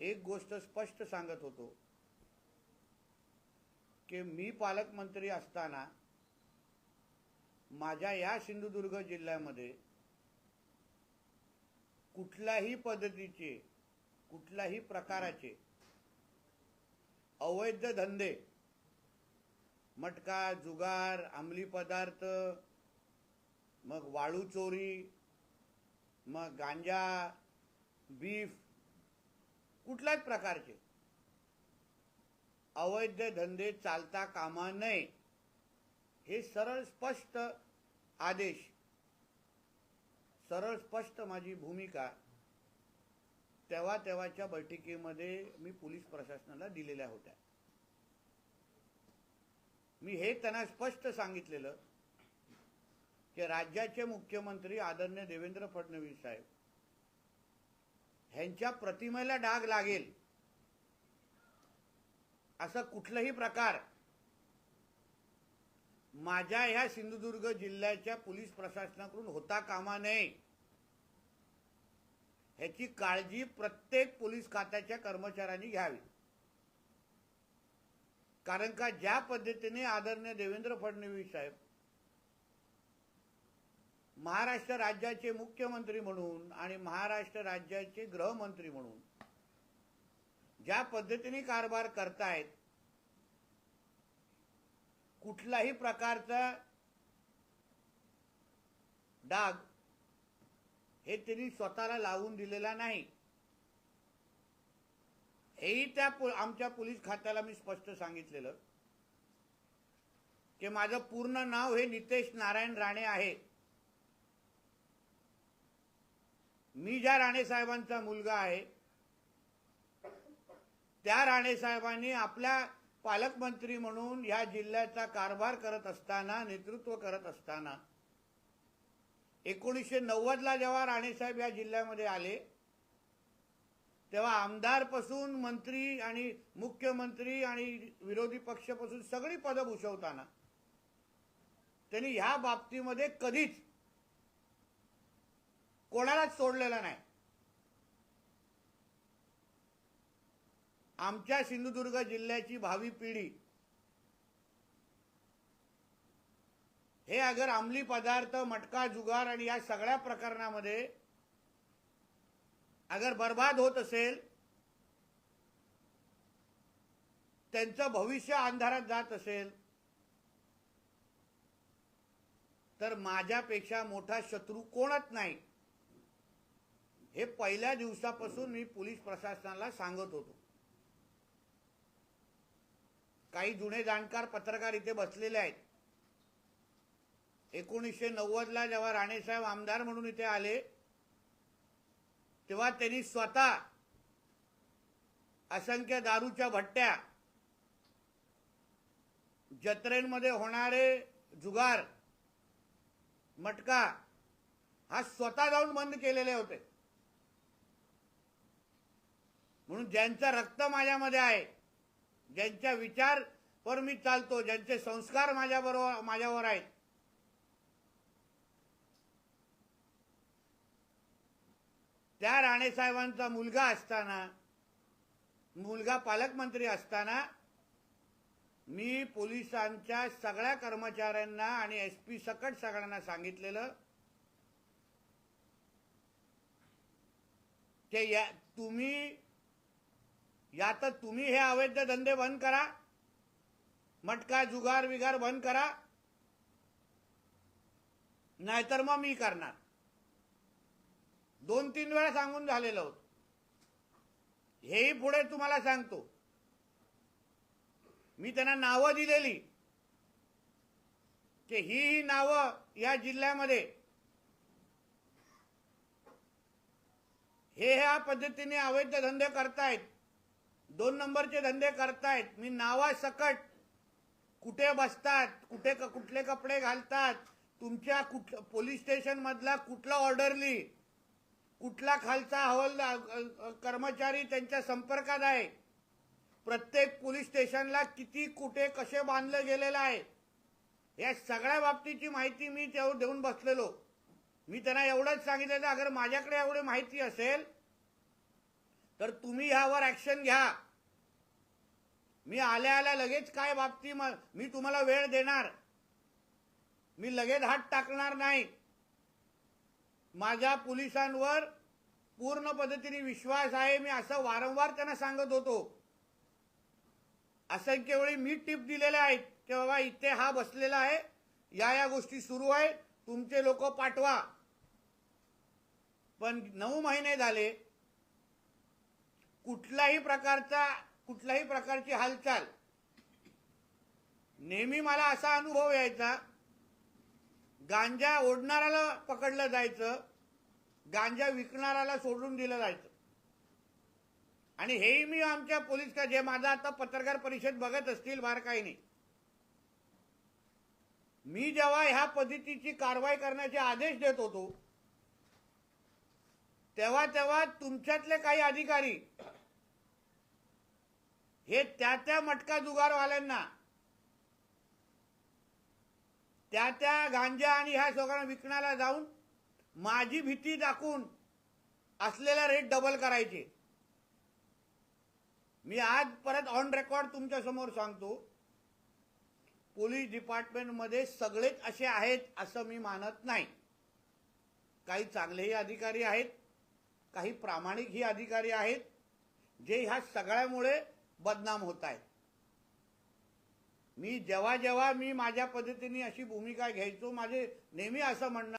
एक गोष्ट स्पष्ट सांगत होतो की मी पालकमंत्री असताना माझ्या या सिंधुदुर्ग जिल्ह्यामध्ये कुठल्याही पद्धतीचे कुठल्याही प्रकाराचे अवैध धंदे मटका जुगार अंमली पदार्थ मग वाळू चोरी मग गांजा बीफ कुठल्याच प्रकारचे. अवैध धंदे चालता कामा नये. हे सरळ स्पष्ट आदेश. सरळ स्पष्ट माझी भूमिका तेव्हा तेव्हाच्या बैठकीमध्ये मी पोलीस प्रशासनाला दिलेल्या होत्या. मी हे त्यांना स्पष्ट सांगितलेलं की राज्याचे मुख्यमंत्री आदरणीय देवेंद्र फडणवीस साहेब ह्यांच्या प्रतिमेला डाग लागेल. असं कुठलाही प्रकार माझ्या ह्या सिंधुदुर्ग जिल्ह्याच्या पोलीस प्रशासनाकडून होता कामा नये. ह्याची काळजी प्रत्येक पोलीस खात्याच्या कर्मचाऱ्यांनी घ्यावी. कारण का ज्या पद्धतीने आदरणीय देवेंद्र फडणवीस साहेब महाराष्ट्र राज्याचे मुख्यमंत्री म्हणून आणि महाराष्ट्र राज्याचे गृहमंत्री म्हणून. ज्या पद्धतीने कारभार करतायत कुठलाही प्रकारचा डाग हे त्यांनी स्वतःला लावून दिलेला नाही. हेही त्या आमच्या पोलीस खात्याला मी स्पष्ट सांगितलेलं की माझं पूर्ण नाव हे नितेश नारायण राणे आहे. मी ज्या राणेसाहेबांचा मुलगा आहे त्या राणेसाहेबांनी आपल्या पालकमंत्री म्हणून ह्या जिल्ह्याचा कारभार करत असताना नेतृत्व करत असताना एकोणीसशे नव्वदला जेव्हा राणेसाहेब या जिल्ह्यामध्ये आले तेव्हा आमदारपासून मंत्री आणि मुख्यमंत्री आणि विरोधी पक्षापासून सगळी पदं भूषवताना त्यांनी ह्या बाबतीमध्ये कधीच कोणालाच सोडलेला नाही. आमच्या सिंधुदुर्ग जिल्ह्याची भावी पिढी हे अगर अंमली पदार्थ मटका जुगार आणि या सगळ्या प्रकरणामध्ये अगर बर्बाद होत असेल त्यांचं भविष्य अंधारात जात असेल तर माझ्यापेक्षा मोठा शत्रू कोणच नाही. हे पहिल्या दिवसापासून मी पोलीस प्रशासनाला सांगत होतो. काही जुने जाणकार पत्रकार इथे बसलेले आहेत. एकोणीसशे नव्वदला जेव्हा राणेसाहेब आमदार म्हणून इथे आले तेव्हा त्यांनी स्वतः असंख्य दारूच्या भट्ट्या जत्रेंमध्ये होणारे जुगार मटका हा स्वतः जाऊन बंद केलेले होते. म्हणून ज्यांचं रक्त माझ्यामध्ये आहे ज्यांच्या विचार पर मी चालतो ज्यांचे संस्कार माझ्याबरोबर माझ्यावर आहेत त्या राणेसाहेबांचा मुलगा असताना मुलगा पालकमंत्री असताना मी पोलिसांच्या सगळ्या कर्मचाऱ्यांना आणि एस पी सकट सगळ्यांना सांगितलेलं की या तुम्ही या तर तुम्ही हे अवैध धंदे बंद करा. मटका जुगार विगार बंद करा. नाहीतर मग मी करणार. दोन तीन वेळा सांगून झालेलं होतं. हेही पुढे तुम्हाला सांगतो. मी त्यांना नावं दिलेली. की ही ही नावं या जिल्ह्यामध्ये. हे ह्या पद्धतीने अवैध धंदे करतायत. दोन नंबरचे धंदे करतायत. मी नावासकट कुठे बसतात? कुठे कुठले कपडे घालतात? तुमच्या कुठ पोलीस स्टेशन मधला कुठला ऑर्डरली? कुठला खालचा हवल कर्मचारी त्यांच्या संपर्कात आहे? प्रत्येक पोलीस स्टेशनला किती कुठे कसे बांधलं गेलेलं आहे? या सगळ्या बाबतीची माहिती मी त्यावर देऊन बसलेलो. मी त्यांना एवढंच सांगितलेलं अगर माझ्याकडे एवढी माहिती असेल तर तुम्ही ह्यावर ऍक्शन घ्या. मी आल्या आल्या लगेच काय बाबती मी तुम्हाला वेळ देणार. मी लगेच हात टाकणार नाही. माझ्या पोलिसांवर पूर्ण पद्धतीने विश्वास आहे. मी असं वारंवार त्यांना सांगत होतो. असंख्य वेळी मी टिप दिलेल्या आहेत की बाबा इथे हा बसलेला आहे. या या गोष्टी सुरू आहेत. तुमचे लोक पाठवा. पण नऊ महिने झाले. कुठलाही प्रकारचा कुठल्याही प्रकारची हालचाल. नेहमी मला असा अनुभव यायचा गांजा ओढणाऱ्याला पकडलं जायचं गांजा विकणाऱ्याला सोडून दिलं जायचं. आणि हेही मी आमच्या पोलीस का जे माझा आता पत्रकार परिषद बघत असतील बार काही नाही. मी जेव्हा ह्या पद्धतीची कारवाई करण्याचे आदेश देत होतो तेव्हा तेव्हा तुमच्यातले काही अधिकारी हे त्या त्या मटका जुगारवाल्यांना. त्या त्या गांजा आणि ह्या सगळ्यांना विकण्याला जाऊन माझी भीती दाखवून असलेला रेट डबल करायचे. मी आज परत ऑन रेकॉर्ड तुमच्यासमोर सांगतो पोलीस डिपार्टमेंटमध्ये सगळेच असे आहेत असं मी मानत नाही. काही चांगलेही अधिकारी आहेत काही प्रामाणिकही अधिकारी आहेत जे ह्या सगळ्यामुळे बदनाम होत आहेत. मी जेव्हा जेव्हा मी माझ्या पद्धतीने अशी भूमिका घ्यायचो माझे नेहमी असं म्हणणं